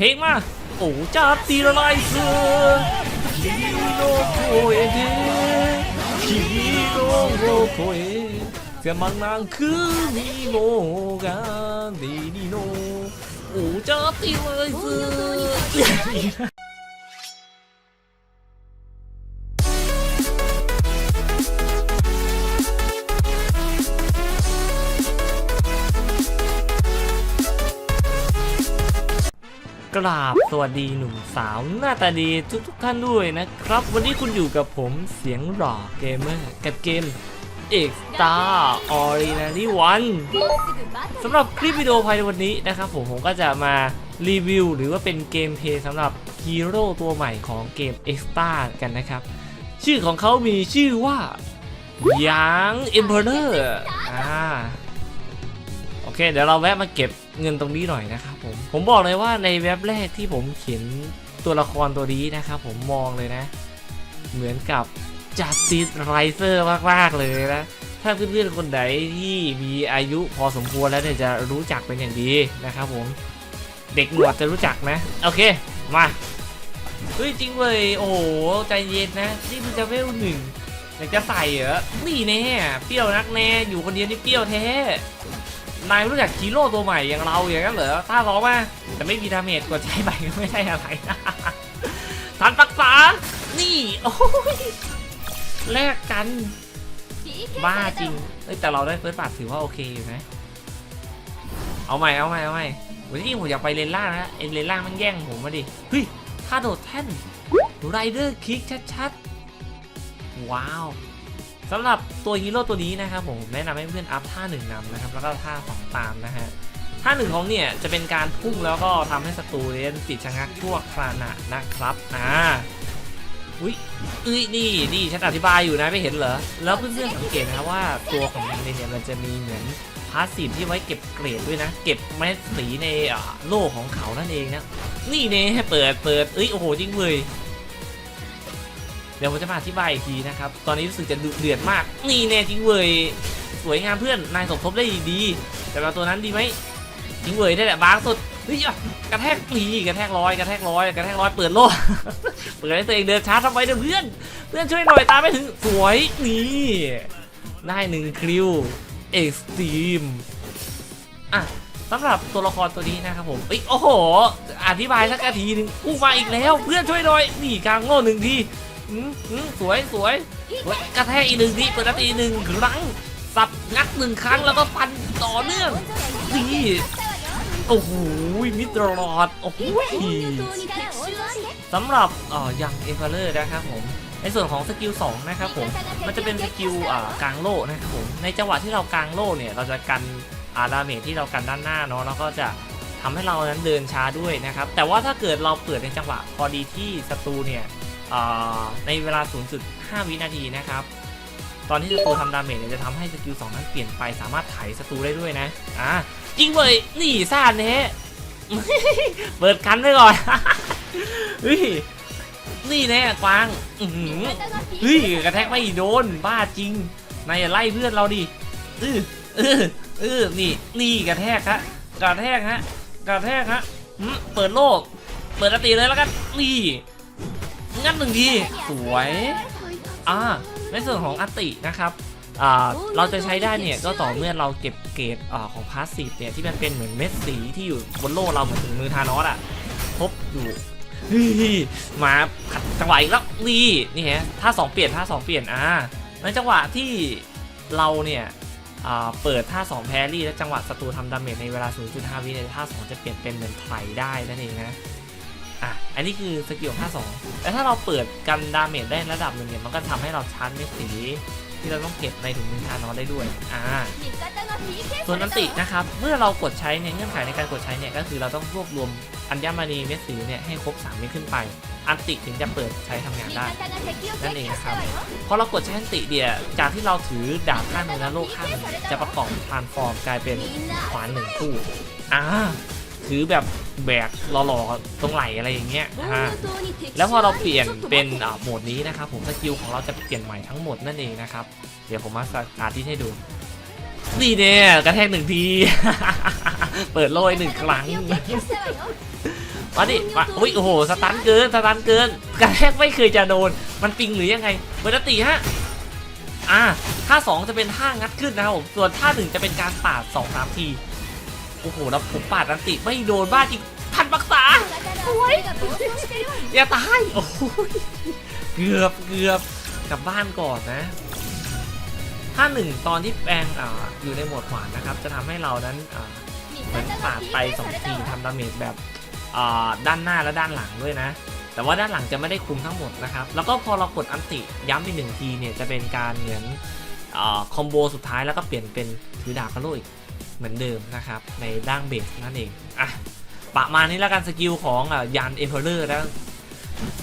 เพลงมาโอ้จัดตีละลายเสือคิโนโคเอเดคิโนโคเอเสียมังนางคือมีโมกาเดนิโนโอ้จัดตีละลายเสือ กราบสวัสดีหนุ่มสาวหน้าตาดีทุกทุกๆท่านด้วยนะครับ วันนี้คุณอยู่กับผมเสียงหล่อเกมเมอร์กับเกม X Star Ordinary One สำหรับคลิปวิดีโอภายในวันนี้นะครับผมผมก็จะมารีวิวหรือว่าเป็นเกมเพย์สำหรับฮีโร่ตัวใหม่ของเกม X Star กันนะครับ ชื่อของเขามีชื่อว่ายัง Emperor อ่าโอเคเดี๋ยวเราแวะมาเก็บเงินตรงนี้หน่อยนะครับผมผมบอกเลยว่าในเว็บแรกที่ผมเขียนตัวละครตัวนี้นะครับผมมองเลยนะ เหมือนกับจัดติดไรเซอร์มากๆเลยนะถ้าเพื่อนๆคนใดที่มีอายุพอสมควรแล้วเนี่ยจะรู้จักเป็นอย่างดีนะครับผมเด็กหนวดจะรู้จักนะ โอเคมาเฮ้ยจริงเว้ยโอ้โหใจเย็นนะ นี่มันจะเวลหนึ่งอยากจะใส่เหรอนี่แน่เปรี้ยวนักแน่อยู่คนเดียวนี่เปรี้ยวแท้ นายรู้จักฮีโร่ตัวใหม่อย่างเราอย่างนั้นเหรอถ้าร้องมาแต่ไม่มีดาเมจกดใช้ไปก็ไม่ใช่อะไรทันปักษา นี่โอ้ยแลกกัน บ้าจริงเอ้ยแต่เราได้เฟิร์สบัตถือว่าโอเคอยู่นะ เอาใหม่เอาใหม่เอาใหม่วันนี้ผมอยากไปเลนล่างนะเอ็นเลนล่างมันแย่งผมมาดิ เฮ้ยท่าโดดแท่นไรเดอร์คิกชัดๆ ว้าว สำหรับตัวฮีโร่ตัวนี้นะครับผมแนะนำให้เพื่อนอัพท่าหนึ่งนำนะครับแล้วก็ท่าสองตามนะฮะท่าหนึ่งของเนี่ยจะเป็นการพุ่งแล้วก็ทำให้ศัตรูเนี่ยติดชะงักชั่วขณะนะครับอ่าอุ้ยเอ้ยนี่นี่ฉันอธิบายอยู่นะไม่เห็นเหรอแล้วเพื่อนๆสังเกตนะครับว่าตัวของมันเนี่ยมันจะมีเหมือนพาสซีฟที่ไว้เก็บเกรดด้วยนะ เก็บเม็ดสีในโล่ของเขานั่นเองนะนี่เนี่ยเปิดเปิดเอ้ยโอ้โหจริงเลย เดี๋ยวผมจะมาอธิบายอีกทีนะครับ ตอนนี้รู้สึกจะดุเดือดมาก นี่แน่จริงเวยสวยงามเพื่อน นายสมทบได้ดี แต่เราตัวนั้นดีไหมจริงเวยได้แหละบางสุด เฮ้ยอะกระแทกปีกระแทกร้อยกระแทกร้อยกระแทกร้อยเปิดโล่เปิดให้ตัวเองเดินช้าทำไมเด้อเพื่อน เพื่อนช่วยหน่อยตามไม่ถึง สวย นี่ได้หนึ่งคริว เอ็กซ์ตรีม อะสำหรับตัวละครตัวนี้นะครับผมอ้โอ้โห อธิบายสักทีหนึ่งอู้มาอีกแล้ว เพื่อนช่วยหน่อย นี่กลางโล่หนึ่งที อืมอืมสวยสวยสวยกระแทกอีกหนึ่งทีเปิดนาทีหนึ่งครั้งสับงัดหนึ่งครั้งแล้วก็ฟันต่อเนื่องนี่โอ้โหมิดรอดโอ้โหสำหรับเอ่อยังเอฟเวอร์นะครับผมในส่วนของสกิล2นะครับผมมันจะเป็นสกิลอ่ากลางโล่นะครับผมในจังหวะที่เรากลางโล่เนี่ยเราจะกันอาดาเมจที่เรากันด้านหน้าเนาะแล้วก็จะทำให้เรานั้นเดินช้าด้วยนะครับแต่ว่าถ้าเกิดเราเปิดในจังหวะพอดีที่ศัตรูเนี่ย ในเวลา 0.5 วินาทีนะครับ ตอนที่ศัตรูทำดาเมจเนี่ยจะทำให้สกิล2นั้นเปลี่ยนไปสามารถไถศัตรูได้ด้วยนะ อ่าจริงเว้ยนี่ซ่าเน่เปิดกันไว้ก่อนเฮ้ยนี่แน่กวางอือหือเฮ้ยกระแทกไม่โดนบ้าจริงนายอย่าไล่เพื่อนเราดิเออเออเออนี่นี่กระแทกฮะกระแทกฮะกระแทกฮะเปิดโลก เปิดติเลยแล้วกันนี่ งั้นหนึ่งทีสวยอ่าในส่วนของอตินะครับอ่าเราจะใช้ได้เนี่ยก็ต่อเมื่อเราเก็บเกรดอ่าของพาสซีฟเนี่ยที่มันเป็นเหมือนเม็ดสีที่อยู่บนโล่เราเหมือนถึงมือทานอสอะพบอยู่มาขัดจังหวะอีกแล้วนี่นี่ฮะท่าสองเปลี่ยนท่าสองเปลี่ยนอ่าในจังหวะที่เราเนี่ยอ่าเปิดท่า2แพรี่และจังหวะศัตรูทำดาเมจในเวลา 0.5 วินี่ยท่า 2 จะเปลี่ยนเป็นเหมือนไถได้นั่นเองนะ อะ อันนี้คือสกิลของท่า2แต่ถ้าเราเปิดกันดาเมจได้ระดับหนึ่งเนี่ย มันก็ทำให้เราชาร์จเม็ดสีที่เราต้องเก็บในถุงมือทานอได้ด้วย อ่า ส่วนอันตินะครับ เมื่อเรากดใช้เนี่ยเงื่อนไขในการกดใช้เนี่ยก็คือเราต้องรวบรวมอัญมณีเม็ดสีเนี่ยให้ครบ 3 เม็ดขึ้นไป อันติถึงจะเปิดใช้ทำงานได้ นั่นเองนะครับ พอเรากดใช้อันติเดียจากที่เราถือดาบข้างหนึ่งและโล่ข้างหนึ่งจะประกอบทานส์ฟอร์มกลายเป็นขวานหนึ่งคู่ อ่า ถือแบบแบกหล่อๆตรงไหลอะไรอย่างเงี้ยอ่าแล้วพอเราเปลี่ยนเป็นอ่าโหมดนี้นะครับผมสกิลของเราจะเปลี่ยนใหม่ทั้งหมดนั่นเองนะครับ เดี๋ยวผมมาสาธิตให้ดูนี่เนี่ยกระแทกหนึ่งที เปิดโล่ยหนึ่งครั้งโมาดิมาอุ้ยโอ้โหสตันเกินสตันเกิน กระแทกไม่เคยจะโดน มันปิงหรือยังไงเบอร์ตีฮะอ่าท่าสองจะเป็นท่างัดขึ้นนะครับผมส่วนท่าหนึ่งจะเป็นการปาดสองสามที โอ้โหแล้วผมปาดอันติไม่โดนบ้าจริงทันปักษาอย่าตายโอ้โหเกือบเกือบกลับบ้านก่อนนะท่าหนึ่งตอนที่แปลงอ่าอยู่ในโหมดขวานนะครับ จะทำให้เรานั้นอ่าเหมือนปาดไปสองทีทำดาเมจแบบอ่าด้านหน้าและด้านหลังด้วยนะ แต่ว่าด้านหลังจะไม่ได้คุมทั้งหมดนะครับ แล้วก็พอเรากดอันติย้ำไปหนึ่งทีเนี่ยจะเป็นการเหมือนอาคอมโบสุดท้ายแล้วก็เปลี่ยนเป็นถือดาบคารุอีก เหมือนเดิมนะครับในด้านเบสนั่นเองอะประมาณนี้แล้วกันสกิลของอยันเอเ r อร์นะ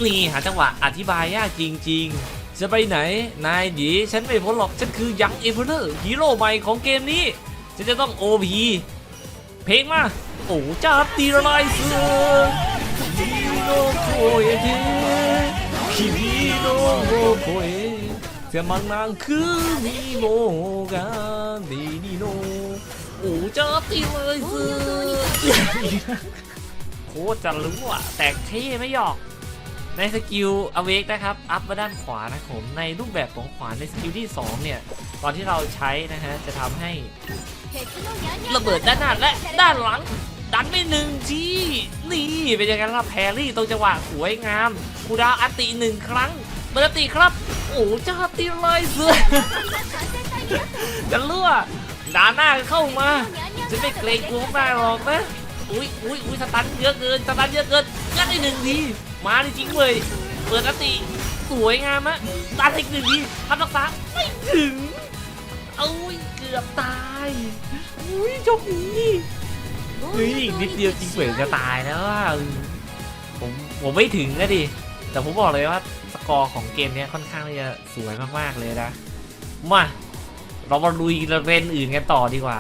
นี่หาจังหวะอธิบายยากจริง ๆ จะไปไหน นายดีฉันไม่พ้นหรอก ฉันคือยังเอเ r อร์ฮีโร่ใหม่ของเกมนี้ ฉันจะต้อง OP เพลงมา โอ้จ้าตีละลายเสือคิโนโคเอเทคิโนโคเอจะมังนางคือมีโมกาดีดีโน โอ้จ้าตีเลยเสือโคตรจะรู้อะ แต่เท่ไม่หยอก ในสกิลอเวกนะครับ อัพมาด้านขวานะครับผมในรูปแบบของขวานในสกิลที่ 2 เนี่ย ตอนที่เราใช้นะฮะ จะทำให้ระเบิดด้านหน้าและด้านหลัง ดันไปหนึ่งทีนี่เป็นยังไงล่ะแพรรี่ตรงจังหวะสวยงามคูดาวอัตติหนึ่งครั้งเปิดอัตติครับ โอ้เจ้าตีเลยเสือจะเลือ ด่าหน้าเข้ามาจะไม่เกรงกลัวพวกนาหรอกนะอุ้ยอุ้ยอุ้ยสตันเยอะเกินสตันเยอะเกินงัดได้หนึ่งทีมาจริงเลยเปิดอติสวยงามอะดันอีกหนึ่งทีทำรักษาไม่ถึงเอาเกือบตายอุ้ยโชคดีเฮ้ยอีกนิดเดียวจริงเหมือนจะตายแล้วว่าผมผมไม่ถึงนะดิแต่ผมบอกเลยว่าสกอร์ของเกมเนี้ยค่อนข้างที่จะสวยมากๆเลยนะมา เรามาลุยเรนอื่นกันต่อดีกว่า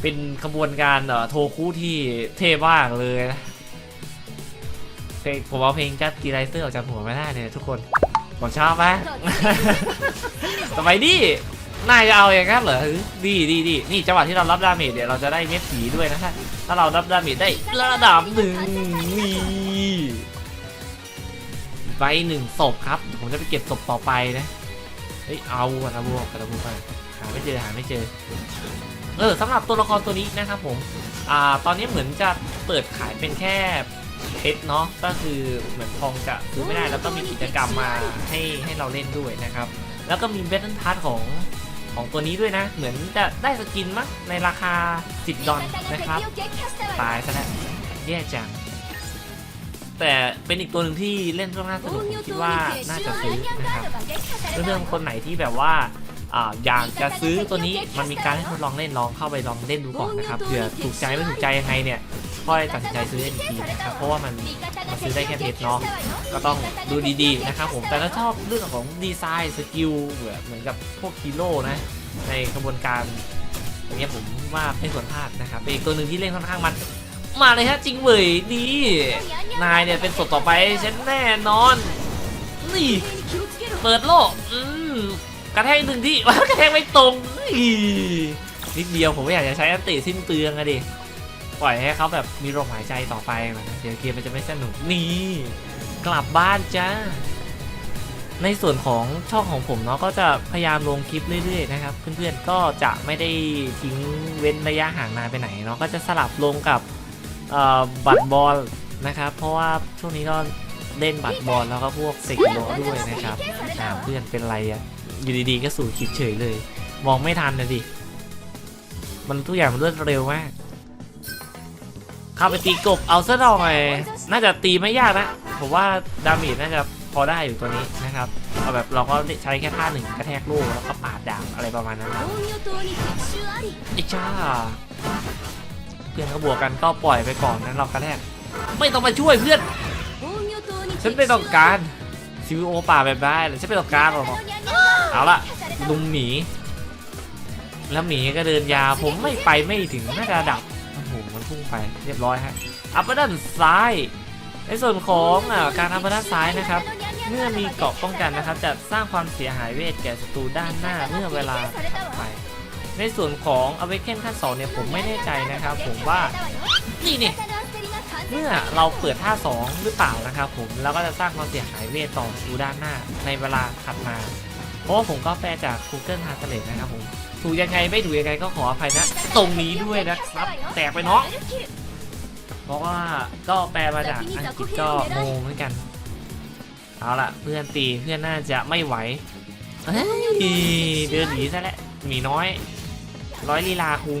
เป็นขบวนการเอ่อโทคู่ที่เท่มากเลยนะเพลงผมเอาเพลงจัดกีไรเซอร์ออกจากหัวไม่ได้เลยทุกคนผมชอบไหมทำไมดินายจะเอาอย่างนั้นเหรอดีดีดีนี่จังหวะที่เรารับดาเมจเนี่ยเราจะได้เม็ดสีด้วยนะฮะถ้าเรารับดาเมจได้ระดับหนึ่งนี่ใบหนึ่งศพครับผมจะไปเก็บศพต่อไปนะ เฮ้ยเอาอะนะบวกกันนะบวไปหาไม่เจอหาไม่เจอ เออสำหรับตัวละครตัวนี้นะครับผมอ่าตอนนี้เหมือนจะเปิดขายเป็นแค่เพชรเนาะก็คือเหมือนทองจะซื้อไม่ได้แล้วก็มีกิจกรรมมาให้ให้เราเล่นด้วยนะครับ แล้วก็มีเบ t เทิลพาร์ทของของตัวนี้ด้วยนะ เหมือนจะได้สกินมั้งในราคา 10 ดอลนะครับ ตายซะแล้วแย่จัง แต่เป็นอีกตัวหนึ่งที่เล่นค่อนข้างสนุกผมคิดว่าน่าจะซื้อนะครับเรื่องคนไหนที่แบบว่าอ่าอยากจะซื้อตัวนี้มันมีการให้ทดลองเล่นลองเข้าไปลองเล่นดูก่อนนะครับเผื่อถูกใจไม่ถูกใจยังไงเนี่ยค่อยตัดสินใจซื้อเล่นอีกทีนะครับเพราะว่ามันมันซื้อได้แค่เพชรเนาะก็ต้องดูดีๆนะครับผมแต่ถ้าชอบเรื่องของดีไซน์สกิลเหมือนกับพวกฮีโร่นะในกระบวนการอย่างเงี้ยผมว่าไม่ควรพลาดนะครับเป็นอีกตัวหนึ่งที่เล่นค่อนข้างมัน มาเลยฮะจริงเว้ยดีนายเนี่ยเป็นศพต่อไปฉันแน่นอน นี่ เปิดโลกอืมกระแทกหนึ่งที่กระแทกไม่ตรงอีนิดเดียวผมไม่อยากจะใช้อันติสิ้นเปลืองอะดิปล่อยให้เขาแบบมีลมหายใจต่อไปนะเดี๋ยวเกมมันจะไม่สนุกนี่ กลับบ้านจ้าในส่วนของช่องของผมเนาะก็จะพยายามลงคลิปเรื่อยๆนะครับเพื่อนๆก็จะไม่ได้ทิ้งเว้นระยะห่างนานไปไหนเนาะก็จะสลับลงกับ บัตรบอลนะครับ เพราะว่าช่วงนี้ก็เล่นบัตรบอลแล้วก็พวกเซกโลด้วยนะครับอ่าเพื่อนเป็นไรอะอยู่ดีๆก็สู่คลิปเฉยเลย มองไม่ทันนะดิมันทุกอย่างมันรวดเร็วมากเข้าไปตีกบเอาซะหน่อย น่าจะตีไม่ยากนะผมว่าดาเมจน่าจะพอได้อยู่ตัวนี้นะครับเอาแบบเราก็ใช้แค่ท่าหนึ่งกระแทกลูกแล้วก็ปาดดาบอะไรประมาณนั้นนะไอ้จ้า เพื่อนก็บวกกันก็ปล่อยไปก่อนนั้นเรากระแทกไม่ต้องมาช่วยเพื่อน ฉันไม่ต้องการซีวีโอป่าแบบได้เลยฉันไม่ต้องการหรอกเอาละลุงหมีแล้วหมีก็เดินยาผมไม่ไปไม่ถึงน่าจะดับโอ้โหมันพุ่งไปเรียบร้อยฮะอัปด้านซ้ายในส่วนของอการอัปด้านซ้ายนะครับ เมื่อมีเกราะป้องกันนะครับ จะสร้างความเสียหายเวทแก่ศัตรูด้านหน้าเมื่อเวลาถัดไป ในส่วนของอเวกเคนขั้นสองเนี่ยผมไม่แน่ใจนะครับ ผมว่านี่นี่เมื่อเราเปิดท่า 2 หรือเปล่านะครับ ผมเราก็จะสร้างความเสียหายเวทต่ออยู่ด้านหน้าในเวลาถัดมา เพราะว่าผมก็แปลจาก Google Translate นะครับผมถูกยังไงไม่ถูกยังไงก็ขออภัยนะ ตรงนี้ด้วยนะครับ แตกไปเนาะเพราะว่าก็แปลมาจากอังกฤษก็งงเหมือนกัน เอาละเพื่อนตีเพื่อนน่าจะไม่ไหวเฮ้ยเดินหนีซะแล้วมีน้อย ร้อยลีลาคุง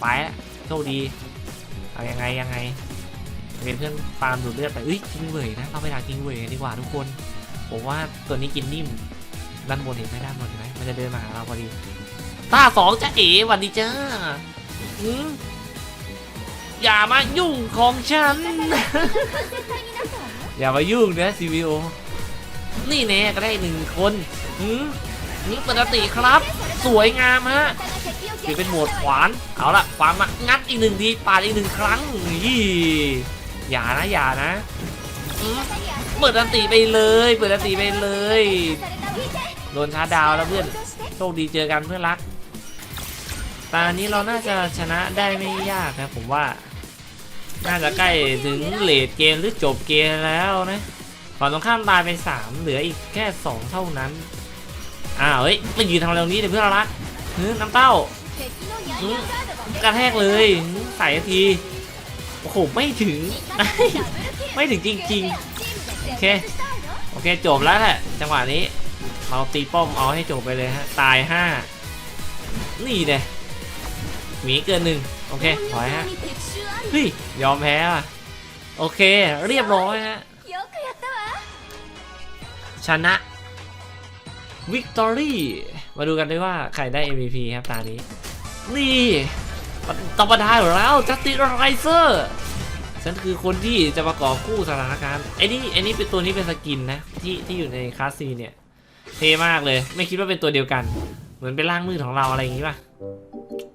ไปละโชคดีเอายังไงยังไงเป็นเพื่อนฟาร์มดูดเลือดไปเอ้ยกิงเวยนะเราไปด่ากิงเวยกันดีกว่าทุกคนผมว่าตัวนี้กินนิ่มด้านบนเห็นไหมด้านบนเห็นไหมมันจะเดินมาหาเราพอดีตาสองจะเอ๋หวันดีจ้าอืมอย่ามายุ่งของฉัน อย่ามายุ่งนะ CVO นี่แน่ก็ได้หนึ่งคนอืมนี่ปกติครับ สวยงามฮะ ถือเป็นหมวดขวาน เอาละขวานมางัดอีกหนึ่งทีปาดอีกหนึ่งครั้งนี่อย่านะอย่านะเปิดอันตีไปเลย เปิดอันตีไปเลยโดนชาดาวแล้วเพื่อนโชคดีเจอกันเพื่อนรักตอนนี้เราน่าจะชนะได้ไม่ยากนะผมว่า น่าจะใกล้ถึงเลดเกมหรือจบเกมแล้วนะฝั่งตรงข้ามตายไปสามเหลืออีกแค่สองเท่านั้นอ้าวเฮ้ยไม่ยืนทำอะไรตรงนี้เดี๋ยวเพื่อนรัก อน้ำเต้ากระแทกเลยใส่ที โอ้โห ไม่ถึง ไม่ถึงจริงๆ โอเค โอเค จบแล้วแหละ จังหวะนี้ เราตีป้อมเอาให้จบไปเลยฮะ ตายห้า นี่เด้หมีเกินหนึ่งโอเค ถอยฮะ เฮ้ย ยอมแพ้ว่ะ โอเค เรียบร้อยฮะ ชนะ วิกตอรี่ มาดูกันด้วยว่าใครได้ MVP ครับตานี้ นี่ธรรมดาอยู่แล้วจัสติสไรเซอร์ฉันคือคนที่จะประกอบคู่สถานการณ์ไอ้นี่ไอ้นี่เป็นตัวนี้เป็นสกินนะ ที่ที่อยู่ในคลาสซีเนี่ย เท่มากเลย ไม่คิดว่าเป็นตัวเดียวกัน เหมือนเป็นร่างมืดของเราอะไรอย่างงี้ป่ะ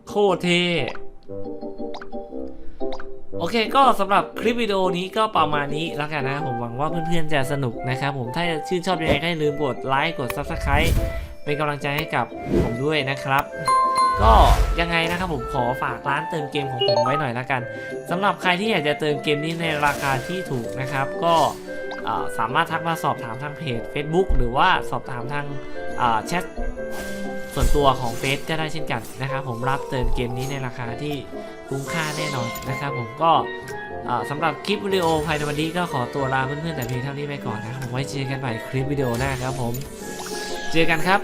โคตรเท่โอเคก็สำหรับคลิปวิดีโอนี้ก็ประมาณนี้แล้วกันนะ ผมหวังว่าเพื่อนๆจะสนุกนะครับผมถ้าชื่นชอบยังไงก็อย่าลืมกดไลค์กด Subscribe เป็นกำลังใจให้กับผมด้วยนะครับ ก็ยังไงนะครับผมขอฝากร้านเติมเกมของผมไว้หน่อยละกันสำหรับใครที่อยากจะเติมเกมนี้ในราคาที่ถูกนะครับ ก็สามารถทักมาสอบถามทางเพจ Facebook หรือว่าสอบถามทางแชทส่วนตัวของเฟซก็ได้เช่นกันนะครับผมรับเติมเกมนี้ในราคาที่คุ้มค่าแน่นอนนะครับผมก็สำหรับคลิปวิดีโอภายในวันนี้ก็ขอตัวลาเพื่อนๆแต่เพียงเท่านี้ไปก่อนนะครับผมไว้เจอกันใหม่คลิปวิดีโอหน้าครับผม เจอกันครับ